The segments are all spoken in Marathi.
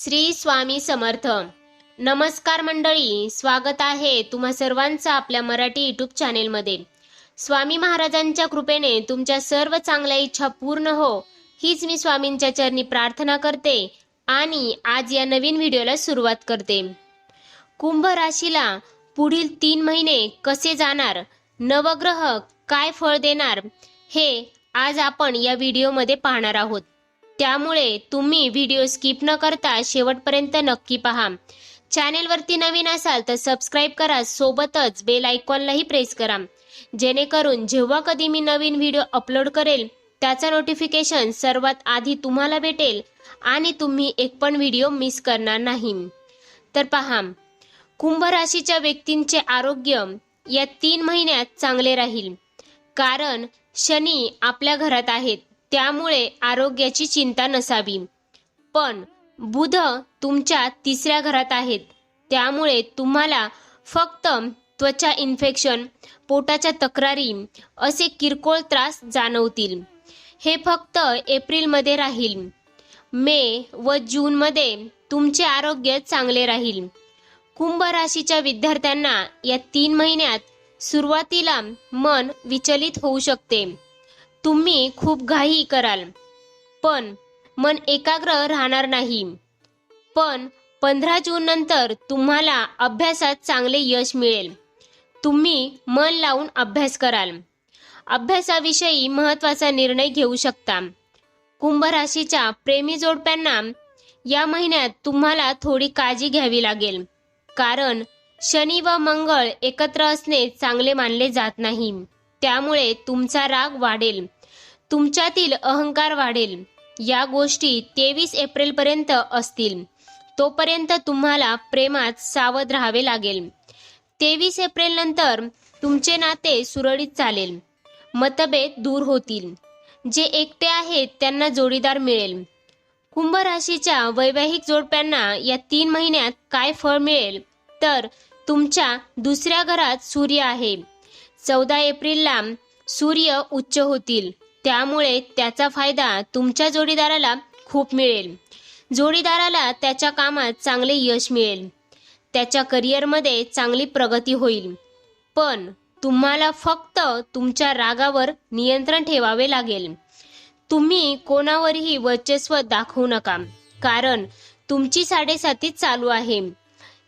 श्री स्वामी समर्थ. नमस्कार मंडळी स्वागत आहे तुम्हा सर्वांचं आपल्या मराठी युट्यूब चॅनेलमध्ये स्वामी महाराजांच्या कृपेने तुमच्या सर्व चांगल्या इच्छा पूर्ण हो हीच मी स्वामींच्या चरणी प्रार्थना करते आणि आज या नवीन व्हिडिओला सुरुवात करते. कुंभ राशीला पुढील तीन महिने कसे जाणार नवग्रह काय फळ देणार हे आज आपण या व्हिडिओमध्ये पाहणार आहोत. त्यामुळे तुम्ही व्हिडिओ स्किप न करता शेवटपर्यंत नक्की पहा. चॅनेलवरती नवीन असाल तर सबस्क्राईब करा सोबतच बेल आयकॉनलाही प्रेस करा. जेणेकरून जेव्हा कधी मी नवीन व्हिडिओ अपलोड करेल त्याचं नोटिफिकेशन सर्वात आधी तुम्हाला भेटेल आणि तुम्ही एक पण व्हिडिओ मिस करणार नाही. तर पहा कुंभ राशीच्या व्यक्तींचे आरोग्य या तीन महिन्यात चांगले राहील. कारण शनी आपल्या घरात आहेत. त्यामुळे आरोग्याची चिंता नसावी. पण बुध तुमच्या तिसऱ्या घरात आहेत. त्यामुळे तुम्हाला फक्त त्वचा इन्फेक्शन पोटाच्या तक्रारी असे किरकोळ त्रास जाणवतील. हे फक्त एप्रिलमध्ये राहील. मे व जूनमध्ये तुमचे आरोग्य चांगले राहील. कुंभ राशीच्या विद्यार्थ्यांना या तीन महिन्यात सुरुवातीला मन विचलित होऊ शकते. तुम्ही खूप घाई कराल. पण मन एकाग्र राहणार नाही. पण पंधरा जून नंतर तुम्हाला अभ्यासात चांगले यश मिळेल. तुम्ही मन लावून अभ्यास कराल. अभ्यासाविषयी महत्त्वाचा निर्णय घेऊ शकता. कुंभ राशीच्या प्रेमी जोडप्यांना या महिन्यात तुम्हाला थोडी काळजी घ्यावी लागेल. कारण शनी व मंगळ एकत्र असणे चांगले मानले जात नाही. त्यामुळे तुमचा राग वाढेल. तुमच्यातील अहंकार वाढेल. या गोष्टी तेवीस एप्रिल पर्यंत असतील. तोपर्यंत तुम्हाला प्रेमात सावध राहावे लागेल. तेवीस एप्रिल नंतर तुमचे नाते सुरळीत चालेल. मतभेद दूर होतील. जे एकटे आहेत त्यांना जोडीदार मिळेल. कुंभ राशीच्या वैवाहिक जोडप्यांना या तीन महिन्यात काय फळ मिळेल? तर तुमच्या दुसऱ्या घरात सूर्य आहे. चौदा एप्रिलला सूर्य उच्च होतील. त्यामुळे त्याचा फायदा तुमच्या जोडीदाराला खूप मिळेल. जोडीदाराला त्याच्या कामात चांगले यश मिळेल. त्याच्या करिअरमध्ये चांगली प्रगती होईल. पण तुम्हाला फक्त तुमच्या रागावर नियंत्रण ठेवावे लागेल. तुम्ही कोणावरही वर्चस्व दाखवू नका. कारण तुमची साडेसाती चालू आहे.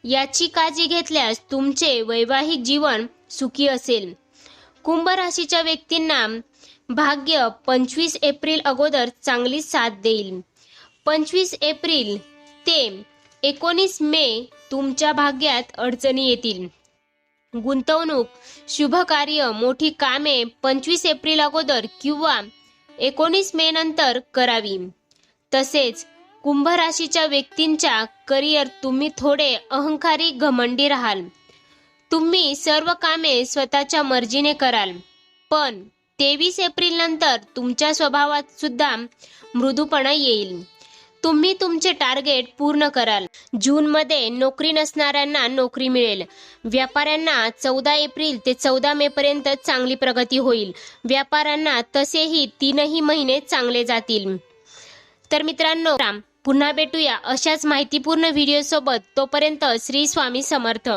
याची काळजी घेतल्यास तुमचे वैवाहिक जीवन सुखी असेल. कुंभ राशीच्या व्यक्तींना भाग्य पंचवीस एप्रिल अगोदर चांगली साथ देईल. पंचवीस एप्रिल ते एकोणीस मे तुमच्या भाग्यात अडचणी येतील. गुंतवणूक शुभ कार्य मोठी कामे पंचवीस एप्रिल अगोदर किंवा एकोणीस मे नंतर करावी. तसेच कुंभ राशीच्या व्यक्तींच्या करिअर तुम्ही थोडे अहंकारी घमंडी राहाल. तुम्ही सर्व कामे स्वतःच्या मर्जीने कराल. पण तेवीस एप्रिल नंतर तुमच्या स्वभावात सुद्धा मृदूपणा येईल. तुम्ही तुमचे टार्गेट पूर्ण कराल. जूनमध्ये नोकरी नसणाऱ्यांना नोकरी मिळेल. व्यापाऱ्यांना चौदा एप्रिल ते चौदा मे पर्यंत चांगली प्रगती होईल. व्यापाऱ्यांना तसेही तीनही महिने चांगले जातील. तर मित्रांनो पुन्हा भेटूया अशाच माहितीपूर्ण व्हिडिओ सोबत. तोपर्यंत श्री स्वामी समर्थ.